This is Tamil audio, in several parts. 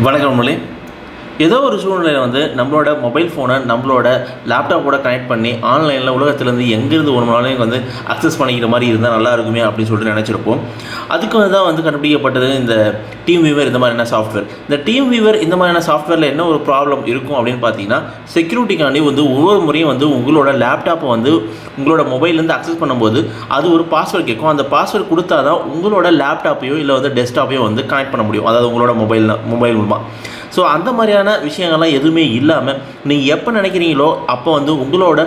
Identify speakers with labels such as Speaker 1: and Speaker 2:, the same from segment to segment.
Speaker 1: வணக்கம் நம்மளே ஏதோ ஒரு சூழ்நிலையில் வந்து நம்மளோட மொபைல் ஃபோனை நம்மளோட லேப்டாப்போட கனெக்ட் பண்ணி ஆன்லைனில் உலகத்துலேருந்து எங்கேருந்து ஒரு நாளையும் வந்து அக்சஸ் பண்ணிக்கிற மாதிரி இருந்தால் நல்லா இருக்குமே அப்படின்னு சொல்லிட்டு நினச்சிருப்போம். அதுக்கு வந்து தான் வந்து கண்டுபிடிக்கப்பட்டது இந்த டீம் வீவர் இந்த மாதிரியான சாஃப்ட்வேர் இந்த டீம் வீவர் இந்த மாதிரியான சாஃப்ட்வேரில் என்ன ஒரு ப்ராப்ளம் இருக்கும் அப்படின்னு பார்த்தீங்கன்னா செக்யூரிட்டிக்காண்டி வந்து ஒவ்வொரு முறையும் வந்து உங்களோட லேப்டாப்பை வந்து உங்களோட மொபைல்லேருந்து அக்சஸ் பண்ணும்போது அது ஒரு பாஸ்வேர்ட் கேட்கும். அந்த பாஸ்வேர்ட் கொடுத்தா தான் உங்களோட லேப்டாப்பையோ இல்லை வந்து டெஸ்க்டாப்பையோ வந்து கனெக்ட் பண்ண முடியும். அதாவது உங்களோட மொபைல் மொபைல் மூலமாக ஸோ அந்த மாதிரியான விஷயங்கள்லாம் எதுவுமே இல்லாமல் நீங்கள் எப்போ நினைக்கிறீங்களோ அப்போ வந்து உங்களோட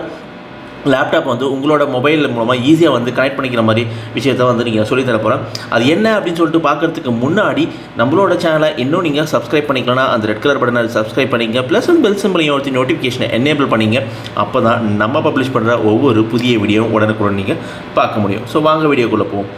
Speaker 1: லேப்டாப் வந்து உங்களோட மொபைல் மூலமாக ஈஸியாக வந்து கனெக்ட் பண்ணிக்கிற மாதிரி விஷயத்த வந்து நீங்கள் சொல்லி போகிறேன் அது என்ன அப்படின்னு சொல்லிட்டு பார்க்குறதுக்கு முன்னாடி நம்மளோட சேனலை இன்னும் நீங்கள் சப்ஸ்கிரைப் பண்ணிக்கலன்னா அந்த ரெட் கலர் பட்டனை சப்ஸ்கிரைப் பண்ணிங்க ப்ளஸ் அந்த பெல் சிம்பிளையும் ஒருத்தி நோட்டிஃபிகேஷனை எனேபிள் பண்ணிங்க அப்போ தான் நம்ம பப்ளிஷ் பண்ணுற ஒவ்வொரு புதிய வீடியோவும் உடனுக்குடன் நீங்கள் பார்க்க முடியும். ஸோ வாங்க வீடியோக்குள்ளே போவோம்.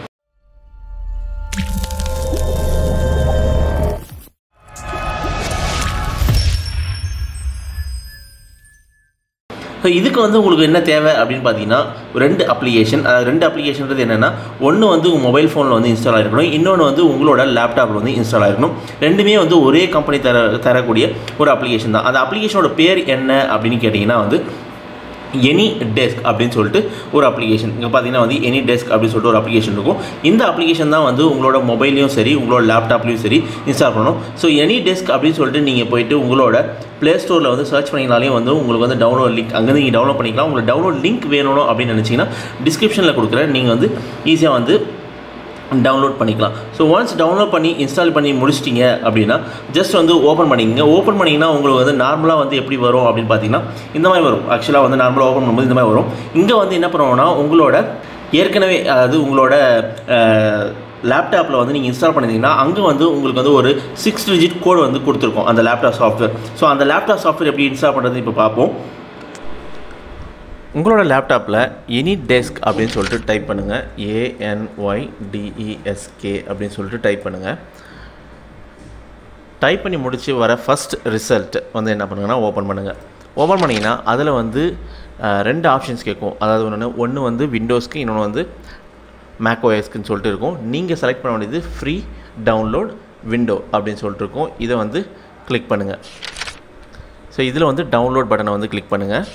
Speaker 1: ஸோ இதுக்கு வந்து உங்களுக்கு என்ன தேவை அப்படின்னு பார்த்தீங்கன்னா ரெண்டு அப்ளிகேஷன் அதாவது ரெண்டு அப்ளிகேஷன்றது என்னென்னா ஒன்று வந்து உங்கள் மொபைல் ஃபோனில் வந்து இன்ஸ்டால் ஆகிருக்கணும் இன்னொன்று வந்து உங்களோட லேப்டாப்பில் வந்து இன்ஸ்டால் ஆகிருக்கணும் ரெண்டுமே வந்து ஒரே கம்பெனி தர தரக்கூடிய ஒரு அப்ளிகேஷன் தான். அந்த அப்ளிகேஷனோட பேர் என்ன அப்படின்னு கேட்டிங்கன்னா வந்து எனி டெஸ்க் அப்படின்னு சொல்லிட்டு ஒரு அப்ளிகேஷன் இங்கே பார்த்தீங்கன்னா வந்து எனி டெஸ்க் அப்படின்னு சொல்லிட்டு ஒரு அப்ளிகேஷன் இருக்கும். இந்த அப்ளிகேஷன் தான் வந்து உங்களோட மொபைல்லையும் சரி உங்களோட லேப்டாப்லையும் சரி இன்ஸ்டால் பண்ணணும். ஸோ எனி டெஸ்க் அப்படின்னு சொல்லிட்டு நீங்கள் போயிட்டு உங்களோட ப்ளே ஸ்டோரில் வந்து சர்ச் பண்ணிங்கனாலே வந்து உங்களுக்கு வந்து டவுன்லோட் லிங்க் அங்கே நீங்கள் டவுன்லோட் பண்ணிக்கலாம். உங்களுக்கு டவுன்லோட் லிங்க் வேணும் அப்படின்னு நினச்சிங்கன்னா டிஸ்கிரிப்ஷனில் கொடுக்குறேன். நீங்கள் வந்து ஈஸியாக வந்து டவுன்லோட் பண்ணிக்கலாம். ஸோ ஒன்ஸ் டவுன்லோட் பண்ணி இன்ஸ்டால் பண்ணி முடிச்சிட்டிங்க அப்படின்னா ஜஸ்ட் வந்து ஓப்பன் பண்ணிக்கங்க. ஓப்பன் பண்ணிங்கன்னா உங்களுக்கு வந்து நார்மலாக வந்து எப்படி வரும் அப்படின்னு பார்த்தீங்கன்னா இந்த மாதிரி வரும். ஆக்சுவலாக வந்து நார்மலாக ஓப்பன் பண்ணும்போது இந்த மாதிரி வரும். இங்கே வந்து என்ன பண்ணுவோம்னா உங்களோட ஏற்கனவே அதாவது உங்களோட லேப்டாப்பில் வந்து நீங்கள் இன்ஸ்டால் பண்ணியிருந்தீங்கன்னா அங்கே வந்து உங்களுக்கு வந்து ஒரு சிக்ஸ் டிஜிட் கோடு வந்து கொடுத்துருக்கோம் அந்த லேப்டாப் சாஃப்ட்வேர் ஸோ அந்த லேப்டாப் சாஃப்ட்வேர் எப்படி இன்ஸ்டால் பண்ணுறது இப்போ பார்ப்போம். உங்களோட லேப்டாப்பில் எனி டெஸ்க் அப்படின்னு சொல்லிட்டு டைப் பண்ணுங்கள் ஏஎன்ஒய் டிஇஎஸ்கே அப்படின்னு சொல்லிட்டு டைப் பண்ணுங்கள் டைப் பண்ணி முடித்து வர ஃபஸ்ட் ரிசல்ட் வந்து என்ன பண்ணுங்கன்னா ஓப்பன் பண்ணுங்கள் ஓப்பன் பண்ணிங்கன்னா அதில் வந்து ரெண்டு ஆப்ஷன்ஸ் கேட்கும். அதாவது ஒன்று ஒன்று வந்து விண்டோஸ்க்கு இன்னொன்று வந்து மேக்ஓஎஸ்க்குன்னு சொல்லிட்டு இருக்கும். நீங்கள் செலக்ட் பண்ண வேண்டியது ஃப்ரீ டவுன்லோட் விண்டோ அப்படின்னு சொல்லிட்டு இருக்கும். இதை வந்து கிளிக் பண்ணுங்கள் ஸோ இதில் வந்து டவுன்லோட் பட்டனை வந்து கிளிக் பண்ணுங்கள்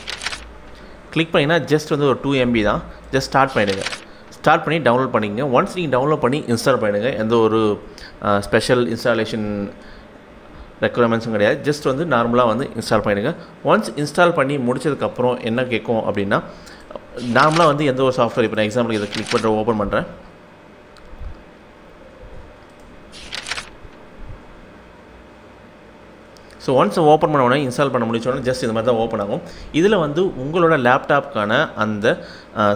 Speaker 1: கிளிக் பண்ணிங்கன்னா ஜஸ்ட் வந்து ஒரு டூ எம்பி தான். ஜஸ்ட் ஸ்டார்ட் பண்ணிவிடுங்க ஸ்டார்ட் பண்ணி டவுன்லோட் பண்ணிங்க ஒன்ஸ் நீங்கள் டவுன்லோட் பண்ணி இன்ஸ்டால் பண்ணிடுங்க. எந்த ஒரு ஸ்பெஷல் இன்ஸ்டாலேஷன் ரெக்குவயர்மெண்ட்ஸும் கிடையாது. ஜஸ்ட் வந்து நார்மலாக வந்து இன்ஸ்டால் பண்ணிடுங்க. ஒன்ஸ் இன்ஸ்டால் பண்ணி முடிச்சதுக்கப்புறம் என்ன கேட்கும் அப்படின்னா நார்மலாக வந்து எந்த ஒரு சாஃப்ட்வேர் இப்போ நான் எக்ஸாம்பிள் இதை கிளிக் பண்ணுற ஓப்பன் பண்ணுறேன் ஸோ ஒன்ஸ் ஓப்பன் பண்ண உடனே இன்ஸ்டால் பண்ண முடிச்சோடனே ஜஸ்ட் இந்த மாதிரி தான் ஓப்பன் ஆகும். இதில் வந்து உங்களோட லேப்டாப்க்கான அந்த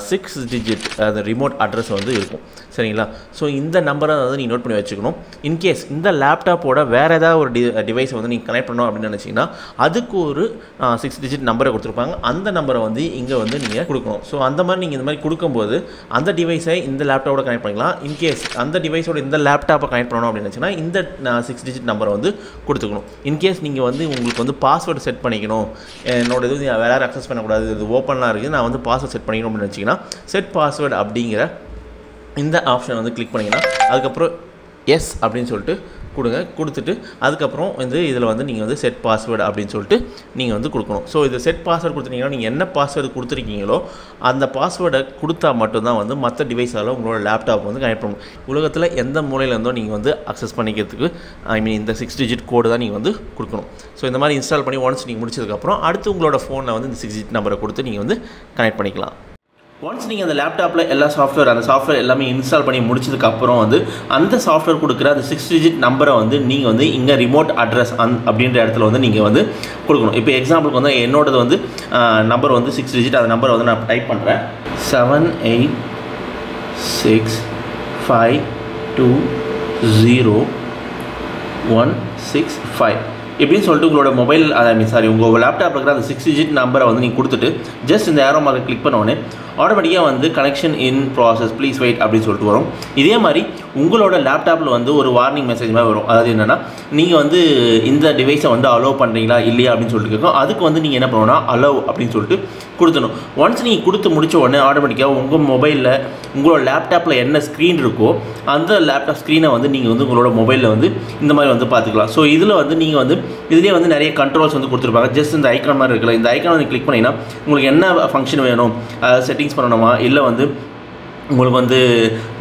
Speaker 1: சிக்ஸ் டிஜிட் அந்த ரிமோட் அட்ரஸ் வந்து இருக்கும். சரிங்களா? ஸோ இந்த நம்பரை வந்து நீங்கள் நோட் பண்ணி வச்சுக்கணும். இன்கேஸ் இந்த லேப்டாப்போட வேறு ஏதாவது ஒரு டி டிவைஸை வந்து நீங்கள் கனெக்ட் பண்ணணும் அப்படின்னு நினச்சிங்கன்னா அதுக்கு ஒரு சிக்ஸ் டிஜிட் நம்பரை கொடுத்துருப்பாங்க. அந்த நம்பரை வந்து இங்கே வந்து நீங்கள் கொடுக்கணும். ஸோ அந்த மாதிரி நீங்கள் இந்த மாதிரி கொடுக்கும்போது அந்த டிவைஸை இந்த லேப்டாப்போட கனெக்ட் பண்ணிக்கலாம். இன்கேஸ் அந்த டிவைஸோட இந்த லேப்டாப்பை கனெக்ட் பண்ணணும் அப்படின்னு நினச்சிங்கன்னா இந்த சிக்ஸ் டிஜிட் நம்பரை வந்து கொடுத்துக்கணும். இன்கேஸ் நீங்கள் வந்து உங்களுக்கு வந்து பாஸ்வேர்டு செட் பண்ணிக்கணும். என்னோட இது வேறு யாரும் அக்சஸ் பண்ணக்கூடாது. இது ஓப்பனாக இருக்குது. நான் வந்து பாஸ்வேர்டு செட் பண்ணிக்கணும் அப்படின்னு நினச்சிங்கன்னா செட் பாஸ்வேர்டு அப்படிங்கிற இந்த ஆப்ஷனை வந்து கிளிக் பண்ணிங்கன்னா அதுக்கப்புறம் எஸ் அப்படின்னு சொல்லிட்டு கொடுங்க. கொடுத்துட்டு அதுக்கப்புறம் வந்து இதில் வந்து நீங்கள் வந்து செட் பாஸ்வேர்டு அப்படின்னு சொல்லிட்டு நீங்கள் வந்து கொடுக்கணும். ஸோ இது செட் பாஸ்வேர்டு கொடுத்துட்டீங்கன்னா நீங்கள் என்ன பாஸ்வேர்டு கொடுத்துருக்கீங்களோ அந்த பாஸ்வேர்டை கொடுத்தா மட்டும்தான் வந்து மற்ற டிவைஸால் உங்களோட லேப்டாப் வந்து கனெக்ட் பண்ணணும் உலகத்தில் எந்த மூலையிலேருந்தோ நீங்கள் வந்து அக்சஸ் பண்ணிக்கிறதுக்கு ஐ மீன் இந்த சிக்ஸ் டிஜிட் கோடு தான் நீங்கள் வந்து கொடுக்கணும். ஸோ இந்த மாதிரி இன்ஸ்டால் பண்ணி ஒன்ஸ் நீங்கள் முடிச்சதுக்கப்புறம் அடுத்து உங்களோட ஃபோனில் வந்து இந்த சிக்ஸ் டிஜிட் நம்பரை கொடுத்து நீங்கள் வந்து கனெக்ட் பண்ணிக்கலாம். ஒன்ஸ் நீங்கள் அந்த லேப்டாப்பில் எல்லா சாஃப்ட்வேர் அந்த சாஃப்ட்வேர் எல்லாமே இன்ஸ்டால் பண்ணி முடிச்சதுக்கப்புறம் வந்து அந்த சாஃப்ட்வேர் கொடுக்குற அந்த சிக்ஸ் டிஜிட் நம்பரை வந்து நீங்கள் வந்து இங்கே ரிமோட் அட்ரஸ் அந் அப்படின்ற இடத்துல வந்து நீங்கள் வந்து கொடுக்கணும். இப்போ எக்ஸாம்பிளுக்கு வந்து என்னோடது வந்து நம்பர் வந்து சிக்ஸ் டிஜிட் அந்த நம்பரை வந்து நான் டைப் பண்ணுறேன் seven eight six five two zero one six five எப்படின்னு சொல்லிட்டு உங்களோட மொபைல் ஐ மீன் சாரி உங்கள் லேப்டாப் இருக்கிற அந்த சிக்ஸ் டிஜிட் நம்பரை வந்து நீங்கள் கொடுத்துட்டு ஜஸ்ட் இந்த ஏரோ மார்க்கை கிளிக் பண்ண உடனே ஆட்டோமேட்டிக்காக வந்து connection in process please wait அப்படின்னு சொல்லிட்டு வரும். இதே மாதிரி உங்களோட லேப்டாப்பில் வந்து ஒரு வார்னிங் மெசேஜ் மாதிரி வரும். அதாவது என்னென்னா நீங்கள் வந்து இந்த டிவைஸை வந்து அலோவ் பண்ணுறீங்களா இல்லையா அப்படின்னு சொல்லிட்டு கேட்கும். அதுக்கு வந்து நீங்கள் என்ன பண்ணணும்னா அலோவ் அப்படின்னு சொல்லிட்டு கொடுத்துடணும். ஒன்ஸ் நீங்கள் கொடுத்து முடிச்ச உடனே ஆட்டோமேட்டிக்காக உங்கள் மொபைலில் உங்களோட லேப்டாப்பில் என்ன ஸ்க்ரீன் இருக்கோ அந்த லேப்டாப் ஸ்க்ரீனை வந்து நீங்கள் வந்து உங்களோட மொபைலில் வந்து இந்த மாதிரி வந்து பார்த்துக்கலாம். ஸோ இதில் வந்து நீங்கள் வந்து இதுலேயே வந்து நிறைய கண்ட்ரோல்ஸ் வந்து கொடுத்துருப்பாங்க. ஜஸ்ட் இந்த ஐக்கான் மாதிரி இருக்குல்ல இந்த ஐக்கான் வந்து கிளிக் பண்ணிங்கன்னா உங்களுக்கு என்ன ஃபங்க்ஷன் வேணும்? செட்டிங்ஸ் பண்ணணுமா? இல்லை வந்து உங்களுக்கு வந்து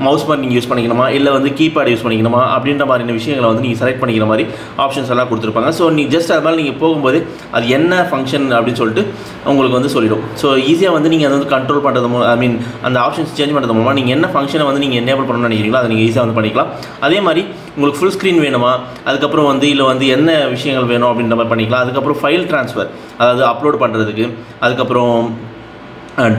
Speaker 1: மவுஸ் மாதிரி நீங்கள் யூஸ் பண்ணிக்கணுமா? இல்லை வந்து கீபேட் யூஸ் பண்ணிக்கணுமா? அப்படின்ற மாதிரியான விஷயங்களை வந்து நீங்கள் செலக்ட் பண்ணிக்கிற மாதிரி ஆப்ஷன்ஸ் எல்லாம் கொடுத்துருப்பாங்க. ஸோ நீங்கள் ஜஸ்ட் அது மாதிரி நீங்கள் போகும்போது அது என்ன ஃபங்க்ஷன் அப்படின்னு சொல்லிட்டு உங்களுக்கு வந்து சொல்லிடும். ஸோ ஈஸியாக வந்து நீங்கள் அதை வந்து கண்ட்ரோல் பண்ணுறது மூலம் ஐ மீன் அந்த ஆப்ஷன்ஸ் சேஞ்ச் பண்ணுறது மூலமாக நீங்கள் என்ன ஃபங்க்ஷனை வந்து நீங்கள் எனேபிள் பண்ணணும்னு நினைக்கிறீங்களோ அதை நீங்கள் ஈஸியாக வந்து பண்ணிக்கலாம். அதே மாதிரி உங்களுக்கு ஃபுல் ஸ்க்ரீன் வேணுமா? அதுக்கப்புறம் வந்து இல்லை வந்து என்ன விஷயங்கள் வேணும் அப்படின்ற மாதிரி பண்ணிக்கலாம். அதுக்கப்புறம் ஃபைல் ட்ரான்ஸ்ஃபர் அதாவது அப்லோட் பண்ணுறதுக்கு அதுக்கப்புறம்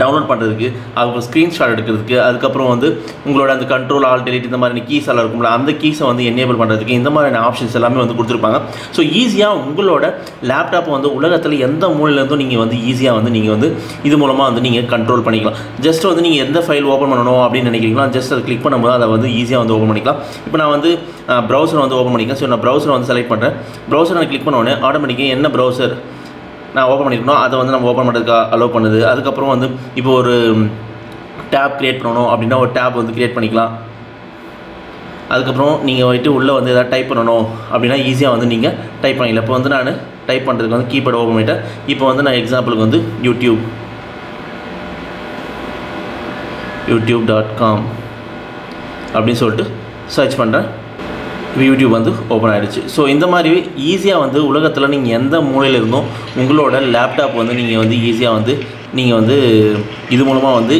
Speaker 1: டவுன்லோட் பண்ணுறதுக்கு அதுக்கப்புறம் ஸ்க்ரீன்ஷாட் எடுக்கிறதுக்கு அதுக்கப்புறம் வந்து உங்களோட அந்த கண்ட்ரோல் ஆல் டெலிட் இந்த மாதிரி கீஸ் எல்லாம் இருக்கும்ல அந்த கீஸை வந்து எனேபிள் பண்ணுறதுக்கு இந்த மாதிரியான ஆப்ஷன்ஸ் எல்லாமே வந்து கொடுத்துருப்பாங்க. ஸோ ஈஸியாக உங்களோட லேப்டாப் வந்து உலகத்தில் எந்த மூலையிலேருந்தும் நீங்கள் வந்து ஈஸியாக வந்து நீங்கள் வந்து இது மூலமாக வந்து நீங்கள் கண்ட்ரோல் பண்ணிக்கலாம். ஜஸ்ட் வந்து நீங்கள் எந்த ஃபைல் ஓப்பன் பண்ணணும் அப்படின்னு நினைக்கிறீங்களோ ஜஸ்ட் அதை கிளிக் பண்ணும்போது அதை வந்து ஈஸியாக வந்து ஓப்பன் பண்ணிக்கலாம். இப்போ நான் வந்து ப்ரௌசர் வந்து ஓப்பன் பண்ணிக்கலாம் ஸோ நான் ப்ரௌசரை வந்து செலக்ட் பண்ணுறேன் ப்ரௌசர் நான் கிளிக் பண்ண உடனே ஆட்டோமேட்டிக்காக என்ன ப்ரௌசர் நான் ஓப்பன் பண்ணியிருக்கணும் அதை வந்து நம்ம ஓப்பன் பண்ணுறதுக்கு அலோவ் பண்ணுது. அதுக்கப்புறம் வந்து இப்போ ஒரு டேப் க்ரியேட் பண்ணணும் அப்படின்னா ஒரு டேப் வந்து க்ரியேட் பண்ணிக்கலாம். அதுக்கப்புறம் நீங்கள் போயிட்டு உள்ளே வந்து எதாவது டைப் பண்ணணும் அப்படின்னா ஈஸியாக வந்து நீங்கள் டைப் பண்ணிக்கலாம் இப்போ வந்து நான் டைப் பண்ணுறதுக்கு வந்து கீபோர்டு ஓப்பன் பண்ணிட்டேன். இப்போ வந்து நான் எக்ஸாம்பிளுக்கு வந்து யூடியூப் யூடியூப் டாட் காம் அப்படின்னு சொல்லிட்டு சர்ச் பண்ணுறேன் யூடியூப் வந்து ஓப்பன் ஆகிடுச்சு ஸோ இந்த மாதிரி ஈஸியாக வந்து உலகத்தில் நீங்கள் எந்த மூலையில் இருந்தும் உங்களோட லேப்டாப் வந்து நீங்கள் வந்து ஈஸியாக வந்து நீங்கள் வந்து இது மூலமாக வந்து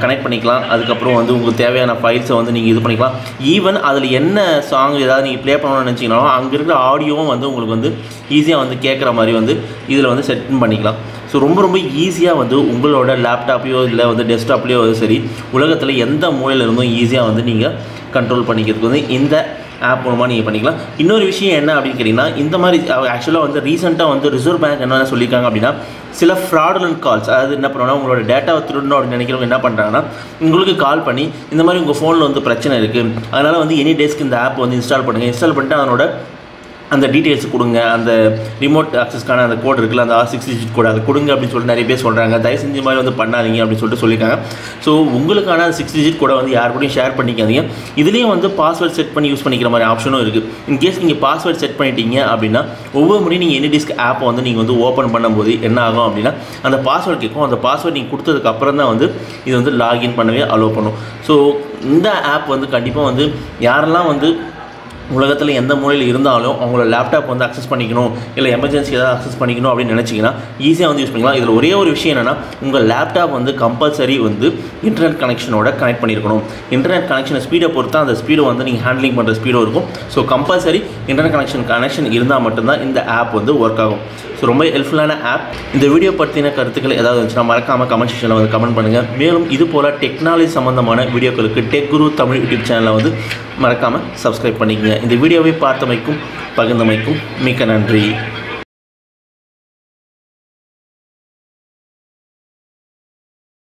Speaker 1: கனெக்ட் பண்ணிக்கலாம். அதுக்கப்புறம் வந்து உங்களுக்கு தேவையான ஃபைல்ஸை வந்து நீங்கள் இது பண்ணிக்கலாம். ஈவன் அதில் என்ன சாங் ஏதாவது நீங்கள் ப்ளே பண்ணணும்னு நினச்சிங்கனாலும் அங்கே இருக்கிற ஆடியோவும் வந்து உங்களுக்கு வந்து ஈஸியாக வந்து கேட்குற மாதிரி வந்து இதில் வந்து செட் பண்ணிக்கலாம். ஸோ ரொம்ப ரொம்ப ஈஸியாக வந்து உங்களோட லேப்டாப்லையோ இல்லை வந்து டெஸ்க்டாப்லேயோ சரி உலகத்தில் எந்த மூலையில் இருந்தும் ஈஸியாக வந்து நீங்கள் கண்ட்ரோல் பண்ணிக்கிறதுக்கு வந்து இந்த ஆப் மூலமாக நீங்கள் பண்ணிக்கலாம். இன்னொரு விஷயம் என்ன அப்படின்னு கேட்டிங்கன்னா இந்த மாதிரி ஆக்சுவலாக வந்து ரீசெண்டாக வந்து ரிசர்வ் பேங்க் என்ன சொல்லியிருக்காங்க அப்படின்னா சில ஃப்ராடுலன்ட் கால்ஸ் அதாவது என்ன பண்ணுவாங்கன்னா உங்களோட டேட்டாவை திருடணும் அப்படின்னு நினைக்கிறவங்க என்ன பண்ணுறாங்கன்னா உங்களுக்கு கால் பண்ணி இந்த மாதிரி உங்கள் ஃபோனில் வந்து பிரச்சனை இருக்குது அதனால் வந்து எனி டேஸ்க்கு இந்த ஆப் வந்து இன்ஸ்டால் பண்ணுங்கள் இன்ஸ்டால் பண்ணிட்டு அதனோட அந்த டீட்டெயில்ஸ் கொடுங்க. அந்த ரிமோட் ஆக்சஸ்க்கான அந்த கோட் இருக்குல்ல அந்த ஆர் சிக்ஸ் டிஜிட் கோட் அதை கொடுங்க அப்படின்னு சொல்லிட்டு நிறைய பேர் சொல்கிறாங்க தயவு செஞ்சு மாதிரி வந்து பண்ணாதீங்க அப்படின்னு சொல்லிட்டு சொல்லியிருக்காங்க. ஸோ உங்களுக்கான அந்த சிக்ஸ் டிஜிட் கோடை வந்து யார் கூடயும் ஷேர் பண்ணிக்காதீங்க. இதுலேயும் வந்து பாஸ்வேர்ட் செட் பண்ணி யூஸ் பண்ணிக்கிற மாதிரி ஆப்ஷனும் இருக்குது இன்கேஸ் நீங்கள் பாஸ்வேர்ட் செட் பண்ணிட்டீங்க அப்படின்னா ஒவ்வொரு முறையும் நீங்கள் எனி டிஸ்க் ஆப்பை வந்து நீங்கள் வந்து ஓப்பன் பண்ணும்போது என்ன ஆகும் அப்படின்னா அந்த பாஸ்வேர்ட் கேட்கும். அந்த பாஸ்வேர்ட் நீங்கள் கொடுத்ததுக்கு அப்புறம் தான் வந்து இது வந்து லாகின் பண்ணவே அலோவ் பண்ணும். ஸோ இந்த ஆப் வந்து கண்டிப்பாக வந்து யாரெல்லாம் வந்து உலகத்தில் எந்த மூலையில் இருந்தாலும் அவங்களோட லேப்டாப் வந்து அக்சஸ் பண்ணிக்கணும். இல்லை எமர்ஜென்சி ஏதாவது அக்சஸ் பண்ணிக்கணும் அப்படின்னு நினச்சிங்கன்னா ஈஸியாக வந்து யூஸ் பண்ணிக்கலாம். இதில் ஒரே ஒரு விஷயம் என்னென்னா உங்கள் லேப்டாப் வந்து கம்பல்சரி வந்து இன்டர்நெட் கனெக்ஷனோட கனெக்ட் பண்ணியிருக்கணும் இன்டர்நெட் கனெக்ஷனை ஸ்பீடை பொறுத்து அந்த ஸ்பீடை வந்து நீங்கள் ஹேண்ட்லிங் பண்ணுற ஸ்பீடும் இருக்கும். So compulsory internet connection connection இருந்தால் மட்டும்தான் இந்த ஆப் வந்து ஒர்க் ஆகும். ஸோ ரொம்ப ஹெல்ப்ஃபுல்லான ஆப் இந்த வீடியோ பற்றின கருத்துக்கள் ஏதாவது இருந்துச்சுன்னா மறக்காமல் கமெண்ட் செக்ஷனில் வந்து கமெண்ட் பண்ணுங்கள் மேலும் இது போல் டெக்னாலஜி சம்மந்தமான வீடியோக்களுக்கு டெக் குரு தமிழ் யூடியூப் சேனலை வந்து மறக்காமல் சப்ஸ்கிரைப் பண்ணிக்கங்க. இந்த வீடியோவை பார்த்தமைக்கும் பகிர்ந்தமைக்கும் மிக்க நன்றி.